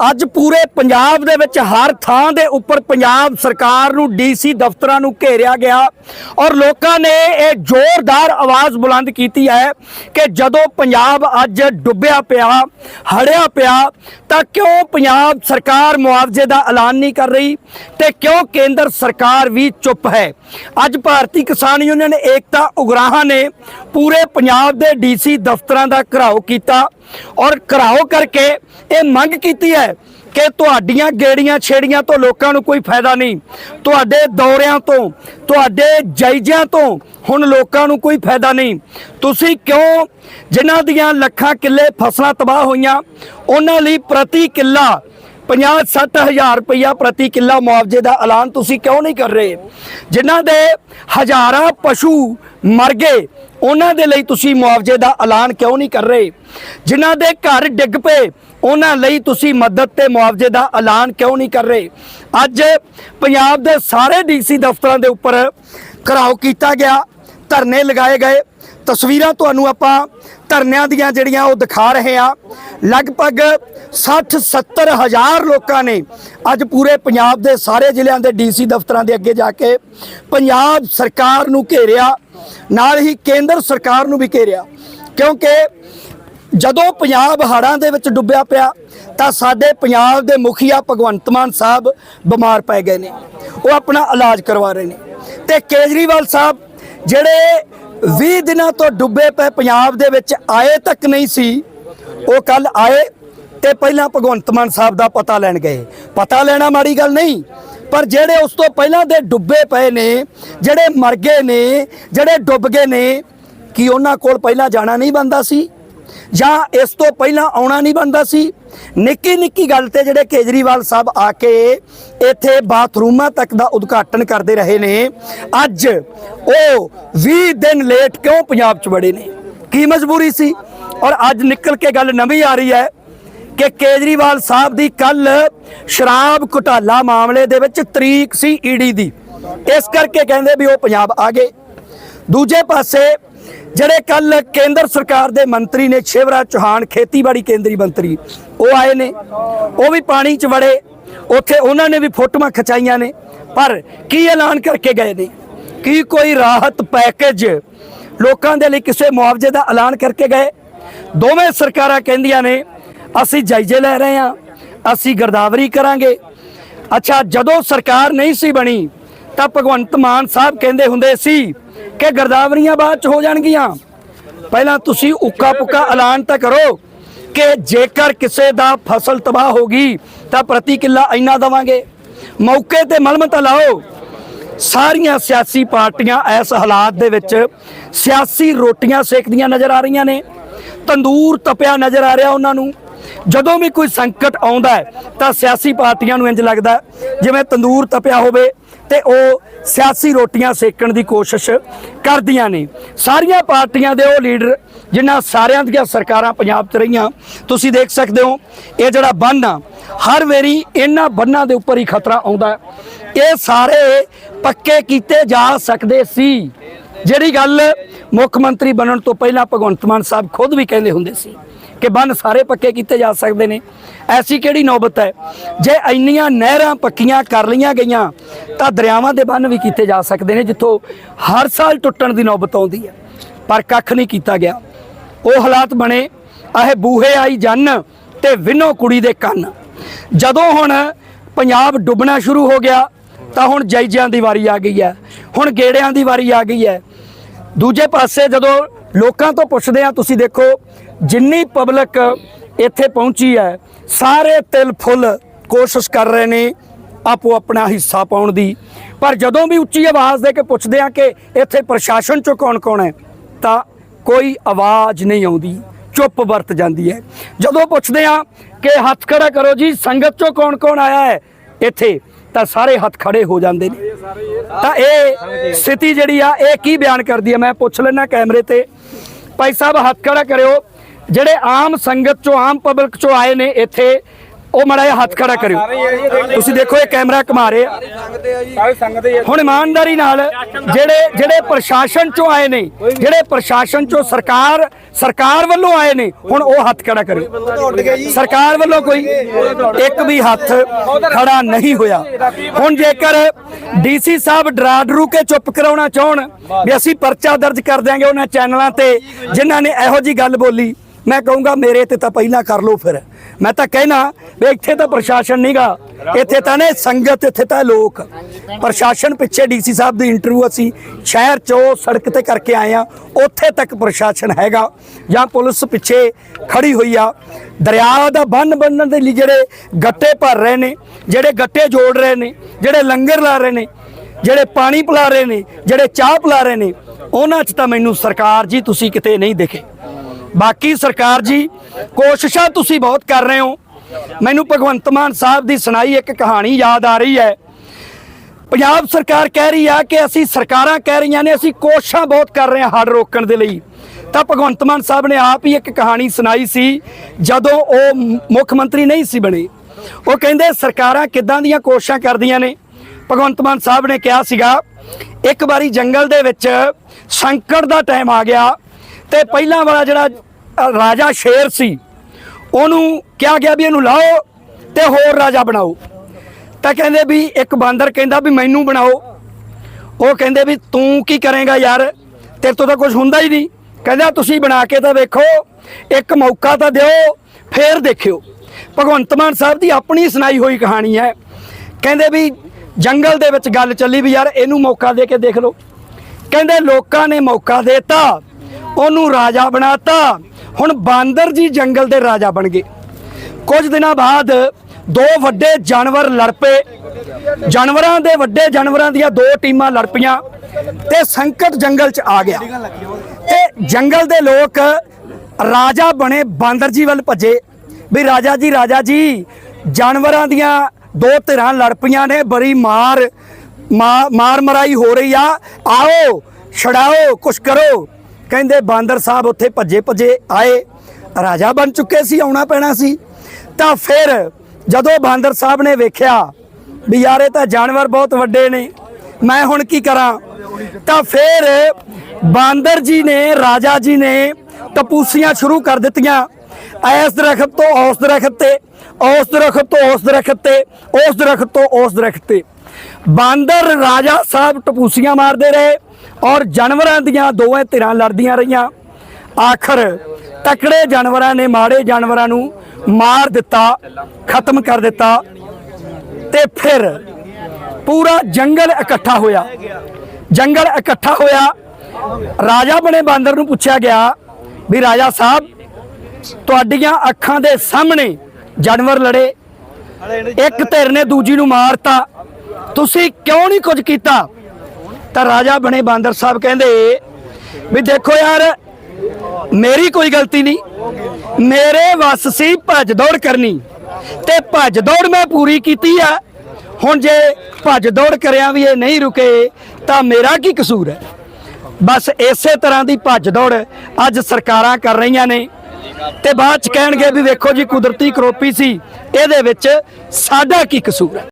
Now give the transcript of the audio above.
ਅੱਜ ਪੂਰੇ ਪੰਜਾਬ ਦੇ ਵਿੱਚ ਹਰ ਥਾਂ ਦੇ ਉੱਪਰ ਪੰਜਾਬ ਸਰਕਾਰ ਨੂੰ, ਡੀਸੀ ਦਫ਼ਤਰਾਂ ਨੂੰ ਘੇਰਿਆ ਗਿਆ ਔਰ ਲੋਕਾਂ ਨੇ ਇਹ ਜ਼ੋਰਦਾਰ ਆਵਾਜ਼ ਬੁਲੰਦ ਕੀਤੀ ਹੈ ਕਿ ਜਦੋਂ ਪੰਜਾਬ ਅੱਜ ਡੁੱਬਿਆ ਪਿਆ, ਹੜਿਆ ਪਿਆ, ਤਾਂ ਕਿਉਂ ਪੰਜਾਬ ਸਰਕਾਰ ਮੁਆਵਜ਼ੇ ਦਾ ਐਲਾਨ ਨਹੀਂ ਕਰ ਰਹੀ ਤੇ ਕਿਉਂ ਕੇਂਦਰ ਸਰਕਾਰ ਵੀ ਚੁੱਪ ਹੈ? ਅੱਜ ਭਾਰਤੀ ਕਿਸਾਨ ਯੂਨੀਅਨ ਏਕਤਾ ਉਗਰਾਹਾਂ ਨੇ ਪੂਰੇ ਪੰਜਾਬ ਦੇ ਡੀਸੀ ਦਫ਼ਤਰਾਂ ਦਾ ਘਰਾਓ ਕੀਤਾ ਔਰ ਘਰਾਓ ਕਰਕੇ ਇਹ ਮੰਗ ਕੀਤੀ ਹੈ ਕਿ ਤੁਹਾਡੀਆਂ ਗੇੜੀਆਂ ਛੇੜੀਆਂ ਤੋਂ ਲੋਕਾਂ ਨੂੰ ਕੋਈ ਫਾਇਦਾ ਨਹੀਂ। ਤੁਹਾਡੇ ਦੌਰਿਆਂ ਤੋਂ, ਤੁਹਾਡੇ ਜਾਇਜ਼ਿਆਂ ਤੋਂ ਹੁਣ ਲੋਕਾਂ ਨੂੰ ਕੋਈ ਫਾਇਦਾ ਨਹੀਂ। ਤੁਸੀਂ ਕਿਉਂ ਜਿਨ੍ਹਾਂ ਦੀਆਂ ਲੱਖਾਂ ਕਿੱਲੇ ਫਸਲਾਂ ਤਬਾਹ ਹੋਈਆਂ, ਉਹਨਾਂ ਲਈ ਪ੍ਰਤੀ ਕਿੱਲਾ 50 ਹਜ਼ਾਰ ਰੁਪਇਆ ਪ੍ਰਤੀ ਕਿੱਲਾ ਮੁਆਵਜ਼ੇ ਦਾ ਐਲਾਨ ਤੁਸੀਂ ਕਿਉਂ ਨਹੀਂ ਕਰ ਰਹੇ? ਜਿਨ੍ਹਾਂ ਦੇ ਹਜ਼ਾਰਾਂ ਪਸ਼ੂ ਮਰ ਗਏ, ਉਹਨਾਂ ਦੇ ਲਈ ਤੁਸੀਂ ਮੁਆਵਜ਼ੇ ਦਾ ਐਲਾਨ ਕਿਉਂ ਨਹੀਂ ਕਰ ਰਹੇ? ਜਿਨ੍ਹਾਂ ਦੇ ਘਰ ਡਿੱਗ ਪਏ, ਉਹਨਾਂ ਲਈ ਤੁਸੀਂ ਮਦਦ ਤੇ ਮੁਆਵਜ਼ੇ ਦਾ ਐਲਾਨ ਕਿਉਂ ਨਹੀਂ ਕਰ ਰਹੇ? ਅੱਜ ਪੰਜਾਬ ਦੇ ਸਾਰੇ ਡੀਸੀ ਦਫ਼ਤਰਾਂ ਦੇ ਉੱਪਰ ਘਰਾਓ ਕੀਤਾ ਗਿਆ, ਧਰਨੇ ਲਗਾਏ ਗਏ। ਤਸਵੀਰਾਂ ਤੁਹਾਨੂੰ ਆਪਾਂ ਧਰਨਿਆਂ ਦੀਆਂ ਜਿਹੜੀਆਂ ਉਹ ਦਿਖਾ ਰਹੇ ਆ, ਲਗਭਗ 60 70 ਹਜ਼ਾਰ ਲੋਕਾਂ ਨੇ ਅੱਜ ਪੂਰੇ ਪੰਜਾਬ ਦੇ ਸਾਰੇ ਜ਼ਿਲ੍ਹਿਆਂ ਦੇ ਡੀਸੀ ਦਫ਼ਤਰਾਂ ਦੇ ਅੱਗੇ ਜਾ ਕੇ ਪੰਜਾਬ ਸਰਕਾਰ ਨੂੰ ਘੇਰਿਆ, ਨਾਲ ਹੀ ਕੇਂਦਰ ਸਰਕਾਰ ਨੂੰ ਵੀ ਘੇਰਿਆ। ਕਿਉਂਕਿ ਜਦੋਂ ਪੰਜਾਬ ਹੜ੍ਹਾਂ ਦੇ ਵਿੱਚ ਡੁੱਬਿਆ ਪਿਆ, ਤਾਂ ਸਾਡੇ ਪੰਜਾਬ ਦੇ ਮੁਖੀਆ ਭਗਵੰਤ ਮਾਨ ਸਾਹਿਬ ਬਿਮਾਰ ਪੈ ਗਏ ਨੇ। ਉਹ ਆਪਣਾ ਇਲਾਜ ਕਰਵਾ ਰਹੇ ਨੇ। ਤੇ ਕੇਜਰੀਵਾਲ ਸਾਹਿਬ, ਜਿਹੜੇ 20 ਦਿਨਾਂ ਤੋਂ ਡੁੱਬੇ ਪਏ ਪੰਜਾਬ ਦੇ ਵਿੱਚ ਆਏ ਤੱਕ ਨਹੀਂ ਸੀ। ਉਹ ਕੱਲ ਆਏ ਤੇ ਪਹਿਲਾਂ ਭਗਵੰਤ ਮਾਨ ਸਾਹਿਬ ਦਾ ਪਤਾ ਲੈਣ ਗਏ। ਪਤਾ ਲੈਣਾ ਮਾੜੀ ਗੱਲ ਨਹੀਂ, ਪਰ ਜਿਹੜੇ ਉਸ ਤੋਂ ਪਹਿਲਾਂ ਦੇ ਡੁੱਬੇ ਪਏ ਨੇ, ਜਿਹੜੇ ਮਰ ਗਏ ਨੇ, ਜਿਹੜੇ ਡੁੱਬ ਗਏ ਨੇ, ਕੀ ਉਹਨਾਂ ਕੋਲ ਪਹਿਲਾਂ ਜਾਣਾ ਨਹੀਂ ਬੰਦਾ ਸੀ? ਜਾਂ ਇਸ ਤੋਂ ਪਹਿਲਾਂ ਆਉਣਾ ਨਹੀਂ ਬੰਦਾ ਸੀ। ਨਿੱਕੀ ਨਿੱਕੀ ਗੱਲ ਤੇ ਜਿਹੜੇ ਕੇਜਰੀਵਾਲ ਸਾਹਿਬ ਆ ਕੇ ਇੱਥੇ ਬਾਥਰੂਮਾਂ ਤੱਕ ਦਾ ਉਦਘਾਟਨ ਕਰਦੇ ਰਹੇ ਨੇ। ਅੱਜ ਉਹ 20 ਦਿਨ ਲੇਟ ਕਿਉਂ ਪੰਜਾਬ 'ਚ ਵੜੇ ਨੇ? ਕੀ ਮਜਬੂਰੀ ਸੀ? ਔਰ ਅੱਜ ਨਿਕਲ ਕੇ ਗੱਲ ਨਵੀਂ ਆ ਰਹੀ ਹੈ ਕਿ ਕੇਜਰੀਵਾਲ ਸਾਹਿਬ ਦੀ ਕੱਲ ਸ਼ਰਾਬ ਘੁਟਾਲਾ ਮਾਮਲੇ ਦੇ ਵਿੱਚ ਤਰੀਕ ਸੀ ਈਡੀ ਦੀ। ਇਸ ਕਰਕੇ ਕਹਿੰਦੇ ਵੀ ਉਹ ਪੰਜਾਬ ਆ ਗਏ। ਦੂਜੇ ਪਾਸੇ ਜਿਹੜੇ ਕੱਲ ਕੇਂਦਰ ਸਰਕਾਰ ਦੇ ਮੰਤਰੀ ਨੇ ਸ਼ਿਵਰਾਜ ਚੌਹਾਨ ਖੇਤੀਬਾੜੀ ਕੇਂਦਰੀ ਮੰਤਰੀ, ਉਹ ਆਏ ਨੇ, ਉਹ ਵੀ ਪਾਣੀ 'ਚ ਵੜੇ, ਉੱਥੇ ਉਹਨਾਂ ਨੇ ਵੀ ਫੋਟੋਆਂ ਖਚਾਈਆਂ ਨੇ, ਪਰ ਕੀ ਐਲਾਨ ਕਰਕੇ ਗਏ ਨੇ? ਕੀ ਕੋਈ ਰਾਹਤ ਪੈਕੇਜ ਲੋਕਾਂ ਦੇ ਲਈ ਕਿਸੇ ਮੁਆਵਜ਼ੇ ਦਾ ਐਲਾਨ ਕਰਕੇ ਗਏ? ਦੋਵੇਂ ਸਰਕਾਰਾਂ ਕਹਿੰਦੀਆਂ ਨੇ, ਅਸੀਂ ਜਾਇਜ਼ੇ ਲੈ ਰਹੇ ਹਾਂ, ਅਸੀਂ ਗਰਦਾਵਰੀ ਕਰਾਂਗੇ। ਅੱਛਾ, ਜਦੋਂ ਸਰਕਾਰ ਨਹੀਂ ਸੀ ਬਣੀ ਤਾਂ ਭਗਵੰਤ ਮਾਨ ਸਾਹਿਬ ਕਹਿੰਦੇ ਹੁੰਦੇ ਸੀ ਕਿ ਗਰਦਾਵਰੀਆਂ ਬਾਅਦ ਚ ਹੋ ਜਾਣਗੀਆਂ। ਪਹਿਲਾਂ ਤੁਸੀਂ ਉੱਕਾ ਪੁੱਕਾ ਐਲਾਨ ਤਾਂ ਕਰੋ ਕਿ ਜੇਕਰ ਕਿਸੇ ਦਾ ਫਸਲ ਤਬਾਹ ਹੋ ਗਈ ਤਾਂ ਪ੍ਰਤੀ ਕਿੱਲਾ ਇੰਨਾ ਦਵਾਂਗੇ। ਮੌਕੇ ਤੇ ਮਲਮ ਤਾਂ ਲਾਓ। ਸਾਰੀਆਂ ਸਿਆਸੀ ਪਾਰਟੀਆਂ ਇਸ ਹਾਲਾਤ ਦੇ ਵਿੱਚ ਸਿਆਸੀ ਰੋਟੀਆਂ ਸੇਕਦੀਆਂ ਨਜ਼ਰ ਆ ਰਹੀਆਂ ਨੇ। ਤੰਦੂਰ ਤਪਿਆ ਨਜ਼ਰ ਆ ਰਿਹਾ ਉਹਨਾਂ ਨੂੰ। ਜਦੋਂ ਵੀ ਕੋਈ ਸੰਕਟ ਆਉਂਦਾ ਹੈ, ਤਾਂ ਸਿਆਸੀ ਪਾਰਟੀਆਂ ਨੂੰ ਇੰਜ ਲੱਗਦਾ ਜਿਵੇਂ ਤੰਦੂਰ ਤਪਿਆ ਹੋਵੇ ਤੇ ਉਹ ਸਿਆਸੀ ਰੋਟੀਆਂ ਸੇਕਣ ਦੀ ਕੋਸ਼ਿਸ਼ ਕਰਦੀਆਂ ਨੇ। ਸਾਰੀਆਂ ਪਾਰਟੀਆਂ ਦੇ ਉਹ ਲੀਡਰ ਜਿਨ੍ਹਾਂ ਸਾਰਿਆਂ ਦੀਆਂ ਸਰਕਾਰਾਂ ਪੰਜਾਬ 'ਚ ਰਹੀਆਂ, ਤੁਸੀਂ ਦੇਖ ਸਕਦੇ ਹੋ, ਇਹ ਜਿਹੜਾ ਬੰਨ ਆ, ਹਰ ਵਾਰੀ ਇਹਨਾਂ ਬੰਨਾਂ ਦੇ ਉੱਪਰ ਹੀ ਖਤਰਾ ਆਉਂਦਾ ਇਹ ਸਾਰੇ ਪੱਕੇ ਕੀਤੇ ਜਾ ਸਕਦੇ ਸੀ। ਜਿਹੜੀ ਗੱਲ ਮੁੱਖ ਮੰਤਰੀ ਬਣਨ ਤੋਂ ਪਹਿਲਾਂ ਭਗਵੰਤ ਮਾਨ ਸਾਹਿਬ ਖੁਦ ਵੀ ਕਹਿੰਦੇ ਹੁੰਦੇ ਸੀ ਕਿ ਬੰਨ ਸਾਰੇ ਪੱਕੇ ਕੀਤੇ ਜਾ ਸਕਦੇ ਨੇ। ਐਸੀ ਕਿਹੜੀ ਨੌਬਤ ਹੈ? ਜੇ ਇੰਨੀਆਂ ਨਹਿਰਾਂ ਪੱਕੀਆਂ ਕਰ ਲਈਆਂ ਗਈਆਂ, ਤਾਂ ਦਰਿਆਵਾਂ ਦੇ ਬੰਨ ਵੀ ਕੀਤੇ ਜਾ ਸਕਦੇ ਨੇ, ਜਿੱਥੋਂ ਹਰ ਸਾਲ ਟੁੱਟਣ ਦੀ ਨੌਬਤ ਆਉਂਦੀ ਹੈ। ਪਰ ਕੱਖ ਨਹੀਂ ਕੀਤਾ ਗਿਆ। ਉਹ ਹਾਲਾਤ ਬਣੇ, ਆਹ ਬੂਹੇ ਆਈ ਜੰਨ ਤੇ ਵਿਨੋ ਕੁੜੀ ਦੇ ਕੰਨ। ਜਦੋਂ ਹੁਣ ਪੰਜਾਬ ਡੁੱਬਣਾ ਸ਼ੁਰੂ ਹੋ ਗਿਆ, ਤਾਂ ਹੁਣ ਜਾਇਜ਼ਿਆਂ ਦੀ ਵਾਰੀ ਆ ਗਈ ਹੈ। ਹੁਣ ਗੇੜਿਆਂ ਦੀ ਵਾਰੀ ਆ ਗਈ ਹੈ। ਦੂਜੇ ਪਾਸੇ ਜਦੋਂ ਲੋਕਾਂ ਤੋਂ ਪੁੱਛਦੇ ਆ ਤੁਸੀਂ ਦੇਖੋ ਜਿੰਨੀ ਪਬਲਿਕ ਇੱਥੇ ਪਹੁੰਚੀ ਹੈ, ਸਾਰੇ ਤਿਲ ਫੁੱਲ ਕੋਸ਼ਿਸ਼ ਕਰ ਰਹੇ ਨੇ ਆਪੋ ਆਪਣਾ ਹਿੱਸਾ ਪਾਉਣ ਦੀ। ਪਰ ਜਦੋਂ ਵੀ ਉੱਚੀ ਆਵਾਜ਼ ਦੇ ਕੇ ਪੁੱਛਦੇ ਆ ਕਿ ਇੱਥੇ ਪ੍ਰਸ਼ਾਸਨ ਚੋਂ ਕੌਣ ਕੌਣ ਹੈ, ਤਾਂ ਕੋਈ ਆਵਾਜ਼ ਨਹੀਂ ਆਉਂਦੀ, ਚੁੱਪ ਵਰਤ ਜਾਂਦੀ ਹੈ। ਜਦੋਂ ਪੁੱਛਦੇ ਆ ਕਿ ਹੱਥ ਖੜਾ ਕਰੋ ਜੀ, ਸੰਗਤ ਚੋਂ ਕੌਣ ਕੌਣ ਆਇਆ ਹੈ ਇੱਥੇ, ਤਾਂ ਸਾਰੇ ਹੱਥ ਖੜੇ ਹੋ ਜਾਂਦੇ ਨੇ। ਤਾਂ ਇਹ ਸਥਿਤੀ ਜਿਹੜੀ ਆ, ਇਹ ਕੀ ਬਿਆਨ ਕਰਦੀ ਹੈ? ਮੈਂ ਪੁੱਛ ਲੈਣਾ ਕੈਮਰੇ ਤੇ। ਭਾਈ ਸਾਹਿਬ, ਹੱਥ ਖੜਾ ਕਰਿਓ। ਜਿਹੜੇ ਆਮ ਸੰਗਤ ਚੋਂ ਆਮ ਪਬਲਿਕ ਚੋਂ ਆਏ ਨੇ ਇੱਥੇ ਉਹ ਮੜਾ ਜਿਹਾ ਹੱਥ ਖੜਾ ਕਰਿਓ। ਤੁਸੀਂ ਦੇਖੋ ਇਹ ਕੈਮਰਾ ਘੁਮਾ ਰਹੇ। ਆ ਹੁਣ ਇਮਾਨਦਾਰੀ ਨਾਲ ਜਿਹੜੇ ਜਿਹੜੇ ਪ੍ਰਸ਼ਾਸਨ ਚੋਂ ਆਏ ਨੇ ਜਿਹੜੇ ਪ੍ਰਸ਼ਾਸਨ ਚੋਂ ਸਰਕਾਰ ਸਰਕਾਰ ਵੱਲੋਂ ਆਏ ਨੇ ਹੁਣ ਉਹ ਹੱਥ ਖੜਾ ਕਰਿਓ। ਸਰਕਾਰ ਵੱਲੋਂ ਕੋਈ ਇੱਕ ਵੀ ਹੱਥ ਖੜਾ ਨਹੀਂ ਹੋਇਆ। ਹੁਣ ਜੇਕਰ ਡੀਸੀ ਸਾਹਿਬ ਡਰਾ ਡਰੂ ਕੇ ਚੁੱਪ ਕਰਾਉਣਾ ਚਾਹਣ ਵੀ ਅਸੀਂ ਪਰਚਾ ਦਰਜ ਕਰ ਦਿਆਂਗੇ ਉਹਨਾਂ ਚੈਨਲਾਂ ਤੇ ਜਿਨ੍ਹਾਂ ਨੇ ਇਹੋ ਜੀ ਗੱਲ ਬੋਲੀ ਮੈਂ ਕਹੂੰਗਾ ਮੇਰੇ ਤੇ ਤਾਂ ਪਹਿਲਾਂ ਕਰ ਲਓ ਫਿਰ। ਮੈਂ ਤਾਂ ਕਹਿਣਾ ਵੀ ਇੱਥੇ ਤਾਂ ਪ੍ਰਸ਼ਾਸਨ ਨਹੀਂਗਾ ਇੱਥੇ ਤਾਂ ਨੇ ਸੰਗਤ, ਇੱਥੇ ਤਾਂ ਲੋਕ। ਪ੍ਰਸ਼ਾਸਨ ਪਿੱਛੇ ਡੀਸੀ ਸਾਹਿਬ ਦੀ ਇੰਟਰਵਿਊ ਅਸੀਂ ਸ਼ਹਿਰ ਚੋਂ ਸੜਕ ਤੇ ਕਰਕੇ ਆਏ ਆ ਉੱਥੇ ਤੱਕ ਪ੍ਰਸ਼ਾਸਨ ਹੈਗਾ। ਜਾਂ ਪੁਲਿਸ ਪਿੱਛੇ ਖੜੀ ਹੋਈ ਆ। ਦਰਿਆ ਦਾ ਬੰਨ ਬੰਨਣ ਦੇ ਲਈ ਜਿਹੜੇ ਗੱਟੇ ਭਰ ਰਹੇ ਨੇ, ਜਿਹੜੇ ਗੱਟੇ ਜੋੜ ਰਹੇ ਨੇ, ਜਿਹੜੇ ਲੰਗਰ ਲਾ ਰਹੇ ਨੇ, ਜਿਹੜੇ ਪਾਣੀ ਪਿਲਾ ਰਹੇ ਨੇ, ਜਿਹੜੇ ਚਾਹ ਪਿਲਾ ਰਹੇ ਨੇ, ਉਹਨਾਂ 'ਚ ਤਾਂ ਮੈਨੂੰ ਸਰਕਾਰ ਜੀ ਤੁਸੀਂ ਕਿਤੇ ਨਹੀਂ ਦੇਖੇ। ਬਾਕੀ ਸਰਕਾਰ ਜੀ, ਕੋਸ਼ਿਸ਼ਾਂ ਤੁਸੀਂ ਬਹੁਤ ਕਰ ਰਹੇ ਹੋ। ਮੈਨੂੰ ਭਗਵੰਤ ਮਾਨ ਸਾਹਿਬ ਦੀ ਸੁਣਾਈ ਇੱਕ ਕਹਾਣੀ ਯਾਦ ਆ ਰਹੀ ਹੈ। ਪੰਜਾਬ ਸਰਕਾਰ ਕਹਿ ਰਹੀ ਆ ਕਿ ਅਸੀਂ ਸਰਕਾਰਾਂ ਕਹਿ ਰਹੀਆਂ ਨੇ, ਅਸੀਂ ਕੋਸ਼ਿਸ਼ਾਂ ਬਹੁਤ ਕਰ ਰਹੇ ਹਾਂ ਹੜ੍ਹ ਰੋਕਣ ਦੇ ਲਈ। ਤਾਂ ਭਗਵੰਤ ਮਾਨ ਸਾਹਿਬ ਨੇ ਆਪ ਹੀ ਇੱਕ ਕਹਾਣੀ ਸੁਣਾਈ ਸੀ, ਜਦੋਂ ਉਹ ਮੁੱਖ ਮੰਤਰੀ ਨਹੀਂ ਸੀ ਬਣੇ। ਉਹ ਕਹਿੰਦੇ, ਸਰਕਾਰਾਂ ਕਿੱਦਾਂ ਦੀਆਂ ਕੋਸ਼ਿਸ਼ਾਂ ਕਰਦੀਆਂ ਨੇ? ਭਗਵੰਤ ਮਾਨ ਸਾਹਿਬ ਨੇ ਕਿਹਾ ਸੀਗਾ, ਇੱਕ ਵਾਰੀ ਜੰਗਲ ਦੇ ਵਿੱਚ ਸੰਕਟ ਦਾ ਟਾਈਮ ਆ ਗਿਆ। ਤੇ ਪਹਿਲਾਂ ਵਾਲਾ ਜਿਹੜਾ ਰਾਜਾ ਸ਼ੇਰ ਸੀ, ਉਹਨੂੰ ਕਿਹਾ ਗਿਆ ਵੀ ਇਹਨੂੰ ਲਾਓ ਤੇ ਹੋਰ ਰਾਜਾ ਬਣਾਓ। ਤਾਂ ਕਹਿੰਦੇ ਵੀ ਇੱਕ ਬਾਂਦਰ ਕਹਿੰਦਾ ਵੀ ਮੈਨੂੰ ਬਣਾਓ। ਉਹ ਕਹਿੰਦੇ ਵੀ ਤੂੰ ਕੀ ਕਰੇਗਾ ਯਾਰ, ਤੇਰੇ ਤੋਂ ਤਾਂ ਕੁਝ ਹੁੰਦਾ ਹੀ ਨਹੀਂ। ਕਹਿੰਦਾ ਤੁਸੀਂ ਬਣਾ ਕੇ ਤਾਂ ਵੇਖੋ, ਇੱਕ ਮੌਕਾ ਤਾਂ ਦਿਓ, ਫੇਰ ਦੇਖਿਓ। ਭਗਵੰਤ ਮਾਨ ਸਾਹਿਬ ਦੀ ਆਪਣੀ ਸੁਣਾਈ ਹੋਈ ਕਹਾਣੀ ਹੈ। ਕਹਿੰਦੇ ਵੀ ਜੰਗਲ ਦੇ ਵਿੱਚ ਗੱਲ ਚੱਲੀ ਵੀ ਯਾਰ ਇਹਨੂੰ ਮੌਕਾ ਦੇ ਕੇ ਦੇਖ ਲਓ। ਕਹਿੰਦੇ ਲੋਕਾਂ ਨੇ ਮੌਕਾ ਦੇਤਾ। ਉਹਨੂੰ ਰਾਜਾ ਬਣਾਤਾ। ਹੁਣ ਬਾਂਦਰ ਜੀ ਜੰਗਲ ਦੇ ਰਾਜਾ ਬਣ ਗਏ। ਕੁਝ ਦਿਨਾਂ ਬਾਅਦ ਦੋ ਵੱਡੇ ਜਾਨਵਰ ਲੜ ਪਏ। ਜਾਨਵਰਾਂ ਦੇ ਵੱਡੇ ਜਾਨਵਰਾਂ ਦੀਆਂ ਦੋ ਟੀਮਾਂ ਲੜ ਪਈਆਂ ਤੇ ਸੰਕਟ ਜੰਗਲ 'ਚ ਆ ਗਿਆ। ਤੇ ਜੰਗਲ ਦੇ ਲੋਕ ਰਾਜਾ ਬਣੇ ਬਾਂਦਰ ਜੀ ਵੱਲ ਭੱਜੇ। ਵੀ ਰਾਜਾ ਜੀ ਰਾਜਾ ਜੀ, ਜਾਨਵਰਾਂ ਦੀਆਂ ਦੋ ਧਿਰਾਂ ਲੜ ਪਈਆਂ ਨੇ, ਬੜੀ ਮਾਰ, ਮਾ- ਮਾਰ ਮਰਾਈ ਹੋ ਰਹੀ ਆ। ਆਓ, ਛਡਾਓ, ਕੁਛ ਕਰੋ। ਕਹਿੰਦੇ ਬਾਂਦਰ ਸਾਹਿਬ ਉੱਥੇ ਭੱਜੇ ਭੱਜੇ ਆਏ, ਰਾਜਾ ਬਣ ਚੁੱਕੇ ਸੀ, ਆਉਣਾ ਪੈਣਾ ਸੀ। ਤਾਂ ਫਿਰ ਜਦੋਂ ਬਾਂਦਰ ਸਾਹਿਬ ਨੇ ਵੇਖਿਆ ਵੀ ਯਾਰ ਇਹ ਤਾਂ ਜਾਨਵਰ ਬਹੁਤ ਵੱਡੇ ਨੇ, ਮੈਂ ਹੁਣ ਕੀ ਕਰਾਂ? ਤਾਂ ਫਿਰ ਬਾਂਦਰ ਜੀ ਨੇ, ਰਾਜਾ ਜੀ ਨੇ ਟਪੂਸੀਆਂ ਸ਼ੁਰੂ ਕਰ ਦਿੱਤੀਆਂ। ਐਸ ਦਰਖਤ ਤੋਂ ਉਸ ਦਰਖਤ ਤੇ, ਉਸ ਦਰਖਤ ਤੋਂ ਉਸ ਦਰਖਤ ਤੇ, ਉਸ ਦਰਖਤ ਤੋਂ ਉਸ ਦਰਖਤ ਤੇ। ਬਾਂਦਰ ਰਾਜਾ ਸਾਹਿਬ ਟਪੂਸੀਆਂ ਮਾਰਦੇ ਰਹੇ ਔਰ ਜਾਨਵਰਾਂ ਦੀਆਂ ਦੋਵੇਂ ਧਿਰਾਂ ਲੜਦੀਆਂ ਰਹੀਆਂ। ਆਖਰ ਤਕੜੇ ਜਾਨਵਰਾਂ ਨੇ ਮਾੜੇ ਜਾਨਵਰਾਂ ਨੂੰ ਮਾਰ ਦਿੱਤਾ, ਖਤਮ ਕਰ ਦਿੱਤਾ ਤੇ ਫਿਰ ਪੂਰਾ ਜੰਗਲ ਇਕੱਠਾ ਹੋਇਆ। ਜੰਗਲ ਇਕੱਠਾ ਹੋਇਆ। ਰਾਜਾ ਬਣੇ ਬਾਂਦਰ ਨੂੰ ਪੁੱਛਿਆ ਗਿਆ ਵੀ ਰਾਜਾ ਸਾਹਿਬ, ਤੁਹਾਡੀਆਂ ਅੱਖਾਂ ਦੇ ਸਾਹਮਣੇ ਜਾਨਵਰ ਲੜੇ। ਇੱਕ ਧਿਰ ਨੇ ਦੂਜੀ ਨੂੰ ਮਾਰਤਾ। ਤੁਸੀਂ ਕਿਉਂ ਨਹੀਂ ਕੁਝ ਕੀਤਾ? ਤਾਂ ਰਾਜਾ ਬਣੇ ਬਾਂਦਰ ਸਾਹਿਬ ਕਹਿੰਦੇ, ਵੀ ਦੇਖੋ ਯਾਰ, ਮੇਰੀ ਕੋਈ ਗਲਤੀ ਨਹੀਂ। ਮੇਰੇ ਵੱਸ ਸੀ ਭੱਜ ਦੌੜ ਕਰਨੀ। ਤੇ ਭੱਜ ਦੌੜ ਮੈਂ ਪੂਰੀ ਕੀਤੀ ਆ। ਹੁਣ ਜੇ ਭੱਜ ਦੌੜ ਕਰਿਆ ਵੀ ਇਹ ਨਹੀਂ ਰੁਕੇ, ਤਾਂ ਮੇਰਾ ਕੀ ਕਸੂਰ ਹੈ? ਬਸ ਇਸੇ ਤਰ੍ਹਾਂ ਦੀ ਭੱਜ ਦੌੜ ਅੱਜ ਸਰਕਾਰਾਂ ਕਰ ਰਹੀਆਂ ਨੇ। ਤੇ ਬਾਅਦ ਚ ਕਹਿਣਗੇ ਵੀ ਵੇਖੋ ਜੀ, ਕੁਦਰਤੀ ਕਰੋਪੀ ਸੀ। ਇਹਦੇ ਵਿੱਚ ਸਾਡਾ ਕੀ ਕਸੂਰ ਹੈ?